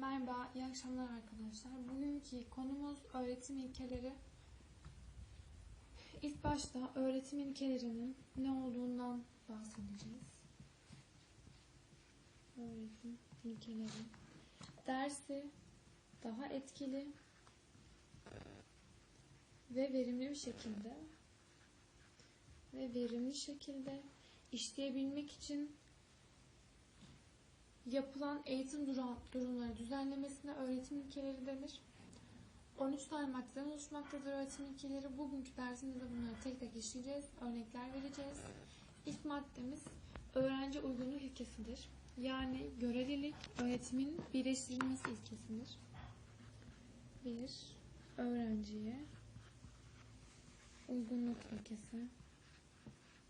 Merhaba, iyi akşamlar arkadaşlar. Bugünkü konumuz öğretim ilkeleri. İlk başta öğretim ilkelerinin ne olduğundan bahsedeceğiz. Öğretim ilkeleri. Dersi daha etkili ve verimli bir şekilde ve verimli şekilde işleyebilmek için yapılan eğitim dura- durumları düzenlemesine öğretim ilkeleri denir. 13 tane maddeden oluşmaktadır öğretim ilkeleri. Bugünkü dersimizde bunları tek tek işleyeceğiz, örnekler vereceğiz. İlk maddemiz öğrenci uygunluk ilkesidir. Yani görelilik öğretimin birleştirilmesi ilkesidir. Bir, öğrenciye uygunluk ilkesi.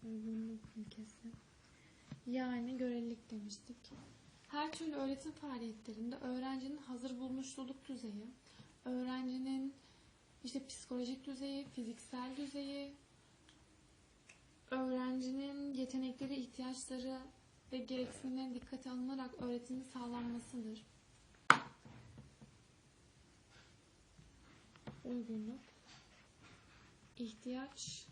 Uygunluk ilkesi. Yani görelilik demiştik. Her türlü öğretim faaliyetlerinde öğrencinin hazır bulmuşluluk düzeyi, öğrencinin işte psikolojik düzeyi, fiziksel düzeyi, öğrencinin yetenekleri, ihtiyaçları ve gereksinimlerine dikkate alınarak öğretimin sağlanmasıdır. Uygunluk, ihtiyaç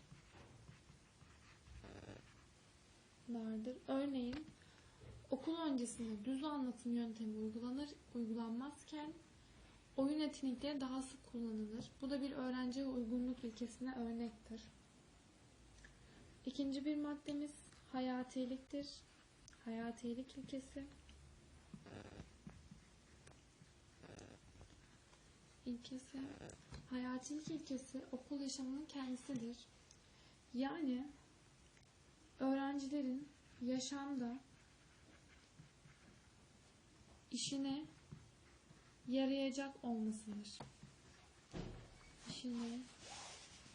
vardır. Örneğin okul öncesinde düz anlatım yöntemi uygulanır, uygulanmazken oyun yetenekleri daha sık kullanılır. Bu da bir öğrenciye uygunluk ilkesine örnektir. İkinci bir maddemiz hayatiliktir. Hayatilik ilkesi. İlkesi. Hayatilik ilkesi okul yaşamının kendisidir. Yani öğrencilerin yaşamda işine yarayacak olmasıdır. İşine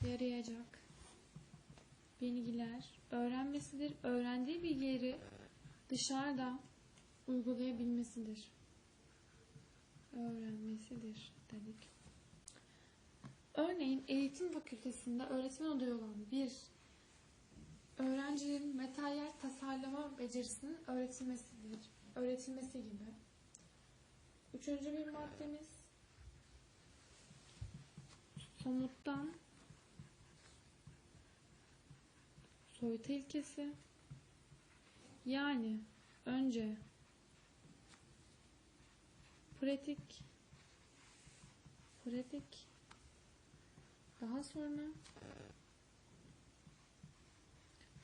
yarayacak bilgiler öğrenmesidir. Öğrendiği bilgileri dışarıda uygulayabilmesidir. Öğrenmesidir dedik. Örneğin eğitim fakültesinde öğretmen adayı olan bir öğrencilerin materyal tasarlama becerisinin öğretilmesidir. Öğretilmesi gibi. Üçüncü bir maddemiz. Somuttan. Soyut ilkesi. Yani önce pratik pratik. Daha sonra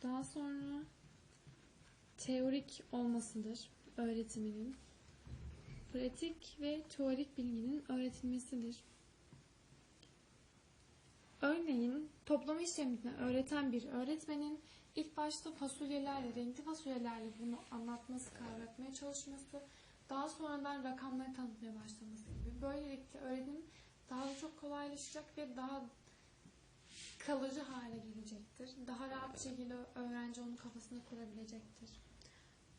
daha sonra teorik olmasıdır öğretiminin. Pratik ve teorik bilginin öğretilmesidir. Örneğin toplama işlemini öğreten bir öğretmenin ilk başta fasulyelerle, renkli fasulyelerle bunu anlatması, kavratmaya çalışması, daha sonradan rakamları tanıtmaya başlaması gibi. Böylelikle öğretim daha çok kolaylaşacak ve daha kalıcı hale gelecektir. Daha rahat şekilde öğrenci onu kafasında kurabilecektir.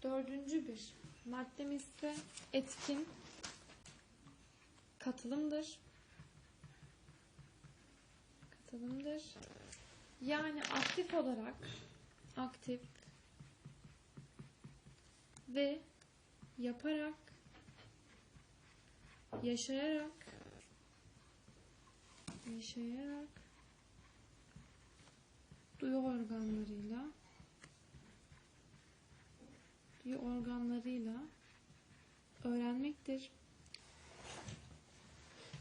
Dördüncü bir maddemiz ise etkin katılımdır. Katılımdır. Yani aktif olarak aktif ve yaparak yaşayarak yaşayarak duyu organlarıyla duyu organlarıyla öğrenmektir.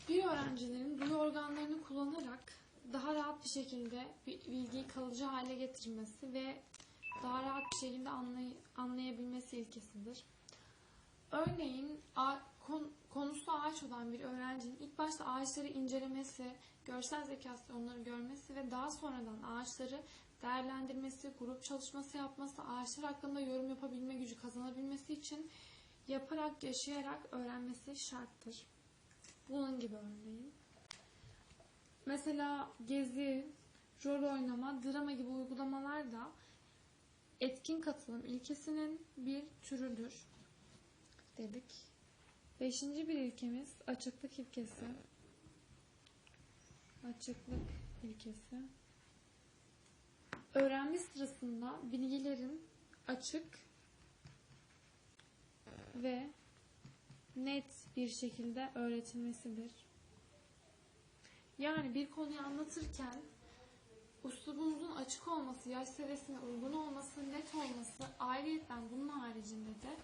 Bir öğrencilerin duyu organlarını kullanarak daha rahat bir şekilde bilgiyi kalıcı hale getirmesi ve daha rahat bir şekilde anlay anlayabilmesi ilkesidir. Örneğin konusu ağaç olan bir öğrencinin ilk başta ağaçları incelemesi, görsel zekası onları görmesi ve daha sonradan ağaçları değerlendirmesi, grup çalışması yapması, ağaçlar hakkında yorum yapabilme gücü kazanabilmesi için yaparak, yaşayarak öğrenmesi şarttır. Bunun gibi örneğin. Mesela gezi, rol oynama, drama gibi uygulamalar da etkin katılım ilkesinin bir türüdür dedik. Beşinci bir ilkemiz açıklık ilkesi. Açıklık ilkesi. Öğrenme sırasında bilgilerin açık ve net bir şekilde öğretilmesidir. Yani bir konuyu anlatırken uslubumuzun açık olması, yaş seviyesine uygun olması, net olması, ayrıyetten bunun haricinde de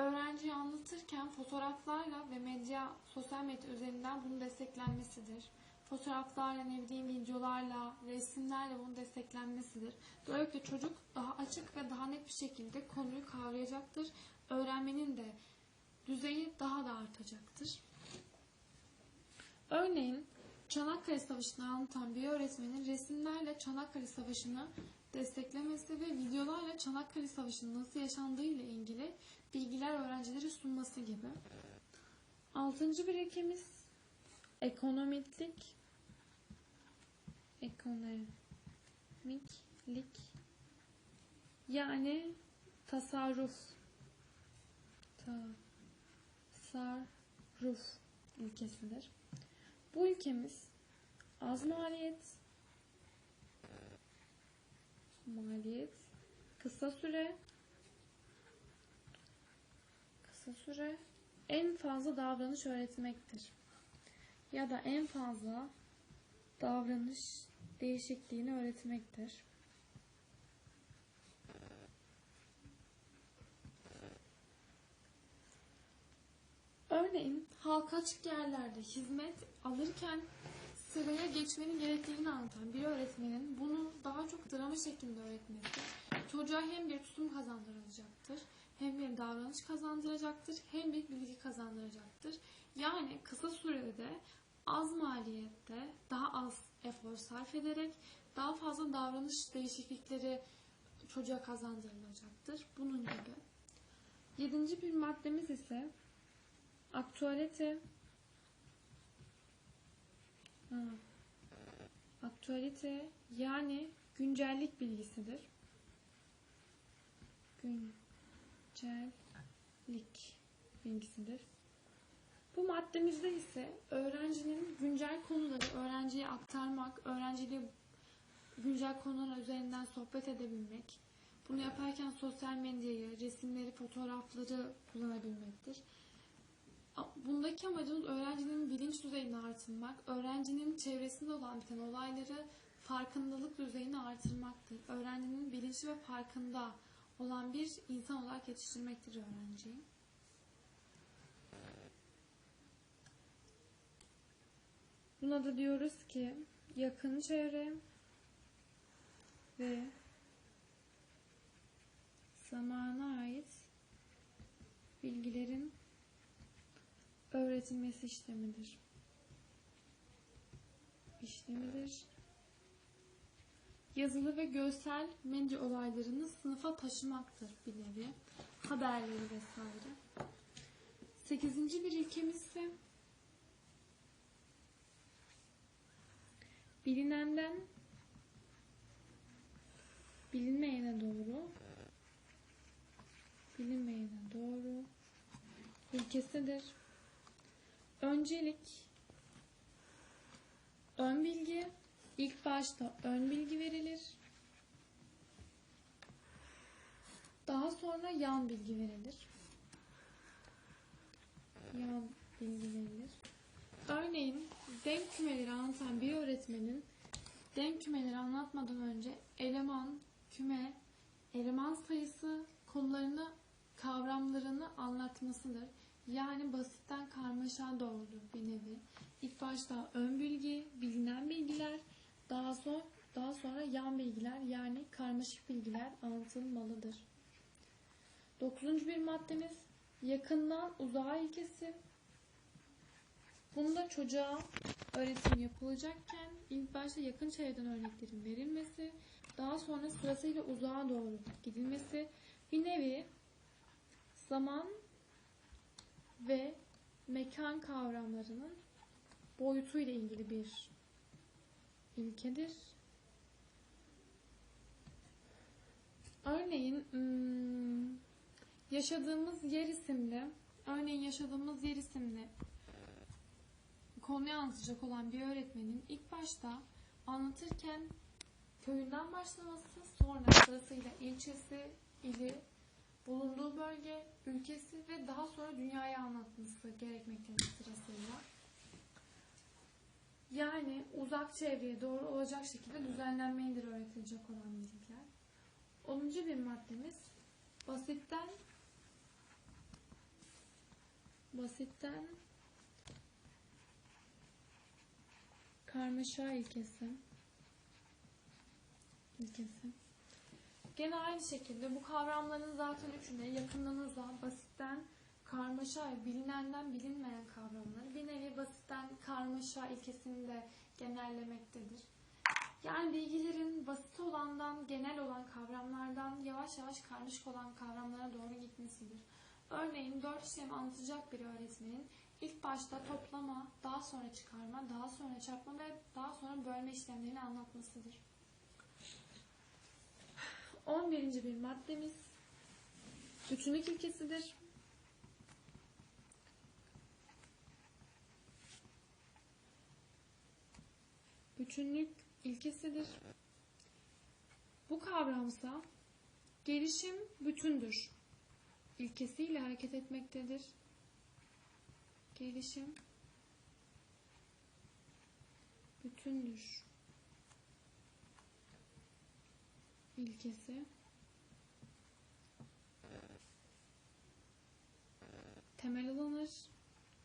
öğrenciyi anlatırken fotoğraflarla ve medya, sosyal medya üzerinden bunun desteklenmesidir. Fotoğraflarla, ne bileyim videolarla, resimlerle bunun desteklenmesidir. Böylelikle çocuk daha açık ve daha net bir şekilde konuyu kavrayacaktır. Öğrenmenin de düzeyi daha da artacaktır. Örneğin Çanakkale Savaşı'nı anlatan bir öğretmenin resimlerle Çanakkale Savaşı'nı desteklemesi ve videolarla Çanakkale Savaşı'nın nasıl yaşandığı ile ilgili bilgiler öğrencilere sunması gibi. Altıncı bir ilkemiz ekonomiklik. Ekonomiklik. Yani tasarruf. Tasarruf ilkesidir. Bu ülkemiz az maliyet, maliyet, kısa süre, kısa süre, en fazla davranış öğretmektir. Ya da en fazla davranış değişikliğini öğretmektir. Örneğin halka açık yerlerde hizmet alırken sıraya geçmenin gerektiğini anlatan bir öğretmenin bunu daha çok drama şeklinde öğretmesi çocuğa hem bir tutum kazandıracaktır, hem bir davranış kazandıracaktır, hem bir bilgi kazandıracaktır. Yani kısa sürede az maliyette daha az efor sarf ederek daha fazla davranış değişiklikleri çocuğa kazandırılacaktır. Bunun gibi. Yedinci bir maddemiz ise Aktualite ha. Aktualite yani güncellik bilgisidir. Güncellik bilgisidir. Bu maddemizde ise öğrencinin güncel konuları öğrenciye aktarmak, öğrenciyle güncel konular üzerinden sohbet edebilmek, bunu yaparken sosyal medyayı, resimleri, fotoğrafları kullanabilmektir. Bundaki amacımız öğrencinin bilinç düzeyini artırmak, öğrencinin çevresinde olan biten olayları farkındalık düzeyini artırmaktır. Öğrencinin bilinçli ve farkında olan bir insan olarak yetiştirmektir öğrenciyi. Buna da diyoruz ki yakın çevre ve zamana ait bilgilerin öğretilmesi işlemidir. İşlemidir. Yazılı ve görsel medya olaylarını sınıfa taşımaktır bir nevi. Haberleri vesaire. Sekizinci bir ilkemiz ise bilinenden bilinmeyene doğru bilinmeyene doğru ilkesidir. Öncelik ön bilgi ilk başta ön bilgi verilir. Daha sonra yan bilgi verilir. Yan bilgi verilir. Örneğin denk kümeleri anlatan bir öğretmenin denk kümeleri anlatmadan önce eleman, küme, eleman sayısı konularını, kavramlarını anlatmasıdır. Yani basitten karmaşa doğrudur bir nevi. İlk başta ön bilgi, bilinen bilgiler, daha sonra daha sonra yan bilgiler yani karmaşık bilgiler anlatılmalıdır. Dokuzuncu bir maddemiz yakından uzağa ilkesi. Bunda çocuğa öğretim yapılacakken ilk başta yakın çevreden örneklerin verilmesi, daha sonra sırasıyla uzağa doğru gidilmesi bir nevi zaman ve mekan kavramlarının boyutuyla ilgili bir ilkedir. Örneğin hmm, yaşadığımız yer isimli, örneğin yaşadığımız yer isimli konuyu anlatacak olan bir öğretmenin ilk başta anlatırken köyünden başlaması, sonra sırasıyla ilçesi, ili, bulunduğu bölge, ülkesi ve daha sonra dünyayı anlatması gerekmektedir sırasıyla. Yani uzak çevreye doğru olacak şekilde düzenlenmelidir öğretilecek olan bilgiler. 10. bir maddemiz basitten basitten karmaşa ilkesi ilkesi. Gene aynı şekilde bu kavramların zaten üçüne yakından uzağa, basitten karmaşa ve bilinenden bilinmeyen kavramları bir nevi basitten karmaşa ilkesini de genellemektedir. Yani bilgilerin basit olandan genel olan kavramlardan yavaş yavaş karmaşık olan kavramlara doğru gitmesidir. Örneğin dört işlemi anlatacak bir öğretmenin ilk başta toplama, daha sonra çıkarma, daha sonra çarpma ve daha sonra bölme işlemlerini anlatmasıdır. 11. bir maddemiz bütünlük ilkesidir. Bütünlük ilkesidir. Bu kavramsa gelişim bütündür ilkesiyle hareket etmektedir. Gelişim bütündür ilkesi temel alınır.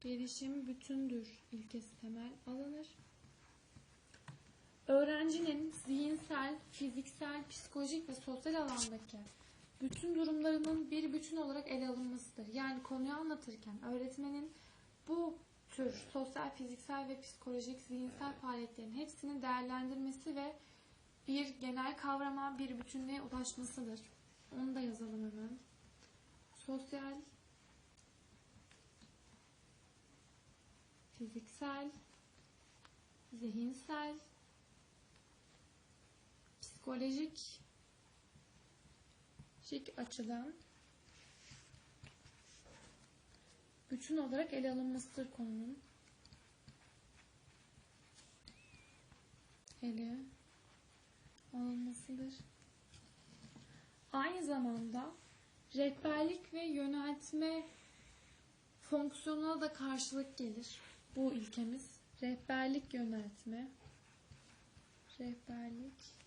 Gelişim bütündür ilkesi temel alınır. Öğrencinin zihinsel, fiziksel, psikolojik ve sosyal alandaki bütün durumlarının bir bütün olarak ele alınmasıdır. Yani konuyu anlatırken öğretmenin bu tür sosyal, fiziksel ve psikolojik, zihinsel faaliyetlerin hepsini değerlendirmesi ve bir genel kavrama, bir bütünlüğe ulaşmasıdır. Onu da yazalım hemen. Sosyal, fiziksel, zihinsel, psikolojik açıdan bütün olarak ele alınmasıdır konunun. Ele alınmasıdır. Aynı zamanda rehberlik ve yöneltme fonksiyonuna da karşılık gelir. Bu ilkemiz rehberlik yöneltme rehberlik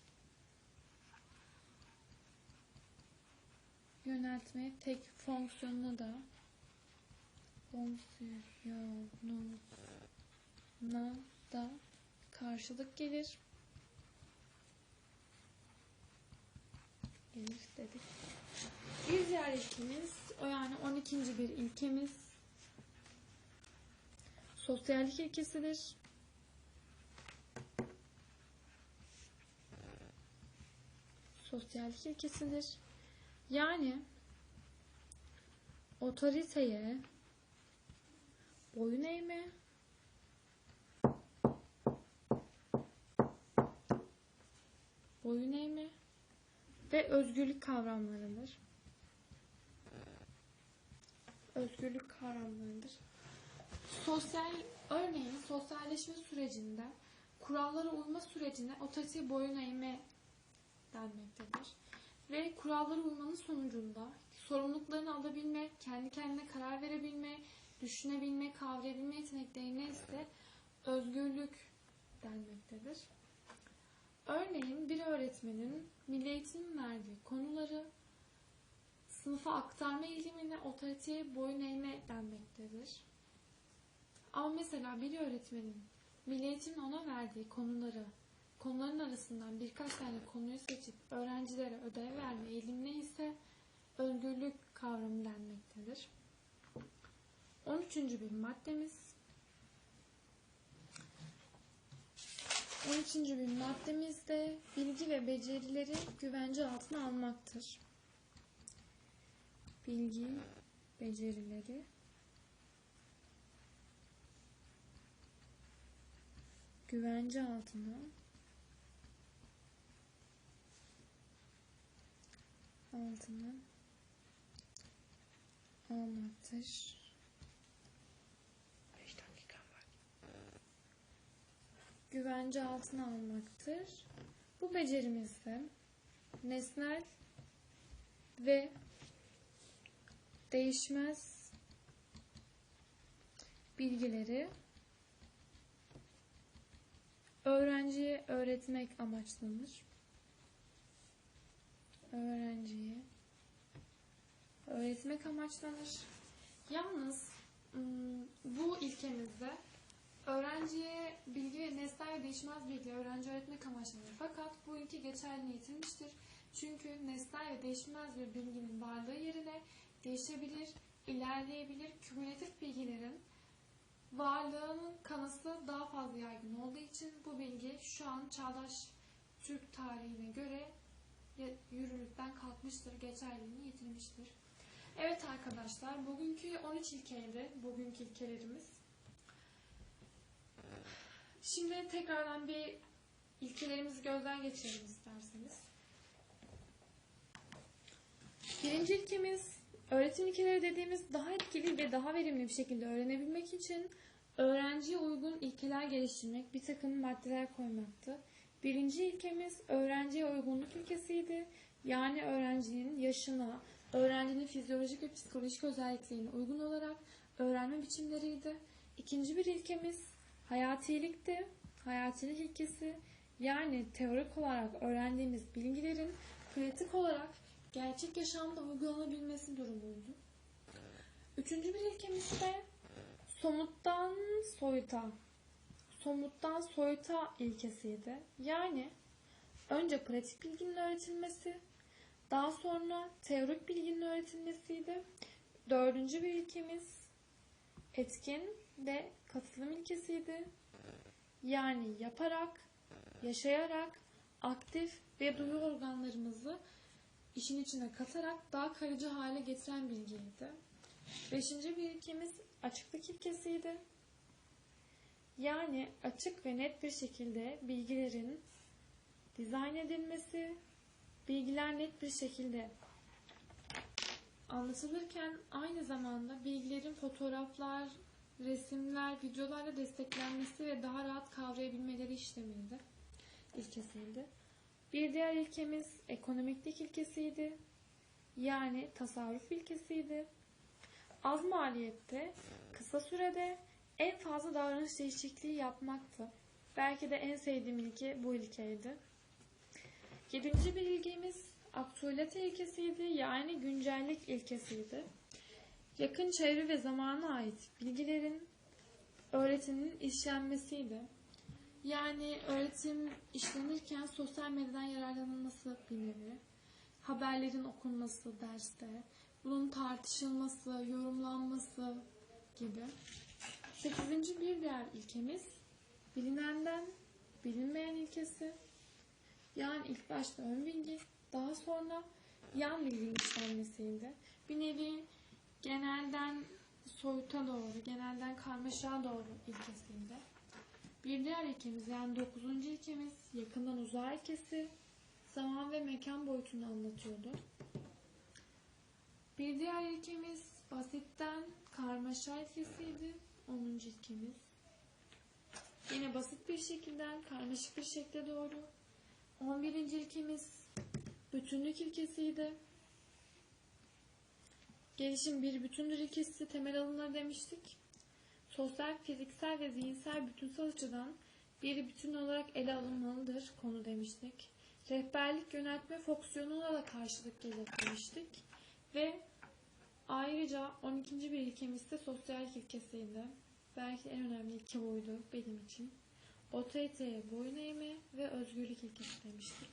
yöneltme tek fonksiyonuna da fonksiyonuna da karşılık gelir. Gelir dedik. Bir diğer o yani 12. bir ilkemiz sosyallik ilkesidir. Sosyallik ilkesidir. Yani otoriteye boyun eğme boyun eğme ve özgürlük kavramlarıdır. Özgürlük kavramlarıdır. Sosyal örneğin sosyalleşme sürecinde kurallara uyma sürecine otoriteye boyun eğme denmektedir ve kurallara uymanın sonucunda sorumluluklarını alabilme, kendi kendine karar verebilme, düşünebilme, kavrayabilme yeteneklerine ise özgürlük denmektedir. Örneğin bir öğretmenin milli eğitim verdiği konuları sınıfa aktarma eğilimine otoriteye boyun eğme denmektedir. Ama mesela bir öğretmenin milli eğitimin ona verdiği konuları konuların arasından birkaç tane konuyu seçip öğrencilere ödev verme eğilimine ise özgürlük kavramı denmektedir. 13. bir maddemiz 13. bir maddemiz de bilgi ve becerileri güvence altına almaktır. Bilgi, becerileri güvence altına altına almaktır. 5 dakikam var. Güvence altına almaktır. Bu becerimizde nesnel ve değişmez bilgileri öğrenciye öğretmek amaçlanır. Öğrenciye öğretmek amaçlanır. Yalnız bu ilkemizde öğrenciye bilgi ve nesnel değişmez bilgi öğrenci öğretmek amaçlanır. Fakat bu ilke geçerliliğini yitirmiştir. Çünkü nesnel ve değişmez bir bilginin varlığı yerine değişebilir, ilerleyebilir, kümülatif bilgilerin varlığının kanısı daha fazla yaygın olduğu için bu bilgi şu an çağdaş Türk tarihine göre yürürlükten kalkmıştır, geçerliliğini yitirmiştir. Evet arkadaşlar, bugünkü 13 ilkeydi, bugünkü ilkelerimiz. Şimdi tekrardan bir ilkelerimizi gözden geçirelim isterseniz. Birinci ilkemiz öğretim ilkeleri dediğimiz daha etkili ve daha verimli bir şekilde öğrenebilmek için öğrenciye uygun ilkeler geliştirmek, bir takım maddeler koymaktı. Birinci ilkemiz öğrenciye uygunluk ilkesiydi. Yani öğrencinin yaşına, öğrencinin fizyolojik ve psikolojik özelliklerine uygun olarak öğrenme biçimleriydi. İkinci bir ilkemiz hayatilikti. Hayatilik ilkesi yani teorik olarak öğrendiğimiz bilgilerin pratik olarak gerçek yaşamda uygulanabilmesi durumuydu. Üçüncü bir ilkemiz de somuttan soyuta, somuttan soyuta ilkesiydi. Yani önce pratik bilginin öğretilmesi, daha sonra teorik bilginin öğretilmesiydi. Dördüncü bir ilkemiz etkin ve katılım ilkesiydi. Yani yaparak, yaşayarak, aktif ve duyu organlarımızı işin içine katarak daha kalıcı hale getiren bilgiydi. Beşinci bir ilkemiz açıklık ilkesiydi. Yani açık ve net bir şekilde bilgilerin dizayn edilmesi, bilgiler net bir şekilde anlatılırken aynı zamanda bilgilerin fotoğraflar, resimler, videolarla desteklenmesi ve daha rahat kavrayabilmeleri işlemiydi. İlkesiydi. Bir diğer ilkemiz ekonomiklik ilkesiydi. Yani tasarruf ilkesiydi. Az maliyette, kısa sürede en fazla davranış değişikliği yapmaktı. Belki de en sevdiğim ilke bu ilkeydi. Yedinci bir ilgimiz aktüelite ilkesiydi. Yani güncellik ilkesiydi. Yakın çevre ve zamana ait bilgilerin öğretiminin işlenmesiydi. Yani öğretim işlenirken sosyal medyadan yararlanılması bir nevi. Haberlerin okunması derste, bunun tartışılması, yorumlanması gibi. Sekizinci bir diğer ilkemiz bilinenden bilinmeyen ilkesi. Yani ilk başta ön bilgi, daha sonra yan bilginin işlenmesiydi. Bir nevi genelden soyuta doğru, genelden karmaşa doğru ilkesiydi. Bir diğer ilkemiz yani dokuzuncu ilkemiz yakından uzağa ilkesi zaman ve mekan boyutunu anlatıyordu. Bir diğer ilkemiz basitten karmaşa ilkesiydi. Onuncu ilkemiz. Yine basit bir şekilden karmaşık bir şekle doğru. On birinci ilkemiz bütünlük ilkesiydi. Gelişim bir bütündür ilkesi temel alınır demiştik. Sosyal, fiziksel ve zihinsel bütünsel açıdan bir bütün olarak ele alınmalıdır konu demiştik. Rehberlik yöneltme fonksiyonuna da karşılık gelir demiştik. Ve ayrıca 12. bir ilkemiz de sosyal ilkesiydi. Belki en önemli ilke buydu benim için. Otoriteye boyun eğme ve özgürlük ilkesi demiştik.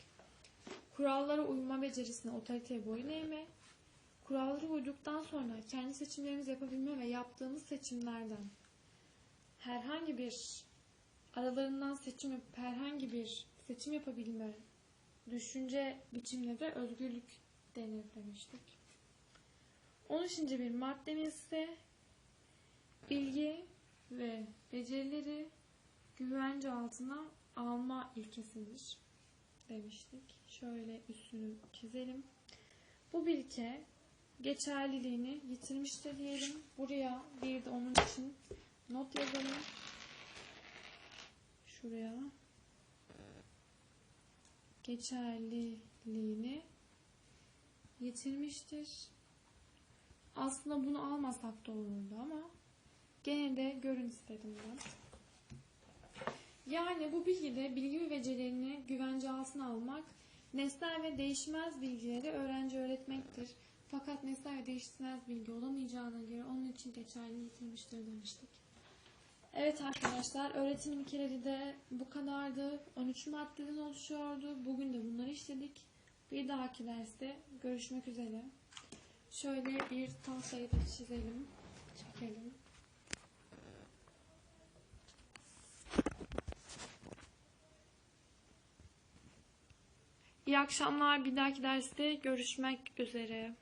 Kurallara uyma becerisine otoriteye boyun eğme, kurallara uyduktan sonra kendi seçimlerimizi yapabilme ve yaptığımız seçimlerden herhangi bir aralarından seçim yapıp herhangi bir seçim yapabilme düşünce biçimine de özgürlük denir demiştik. 13. bir maddemiz ise bilgi ve becerileri güvence altına alma ilkesidir demiştik. Şöyle üstünü çizelim. Bu bilke geçerliliğini yitirmiştir diyelim. Buraya bir de onun için not yazalım. Şuraya geçerliliğini yitirmiştir. Aslında bunu almasak da olurdu ama gene de görün istedim ben. Yani bu bilgide bilgi ve becerilerini güvence altına almak, nesnel ve değişmez bilgileri öğrenci öğretmektir. Fakat nesnel ve değişmez bilgi olamayacağına göre onun için geçerli yitirmiştir demiştik. Evet arkadaşlar öğretim ilkeleri de bu kadardı. 13 maddeden oluşuyordu. Bugün de bunları işledik. Bir dahaki derste görüşmek üzere. Şöyle bir tahtayı da çizelim. Çekelim. İyi akşamlar. Bir dahaki derste görüşmek üzere.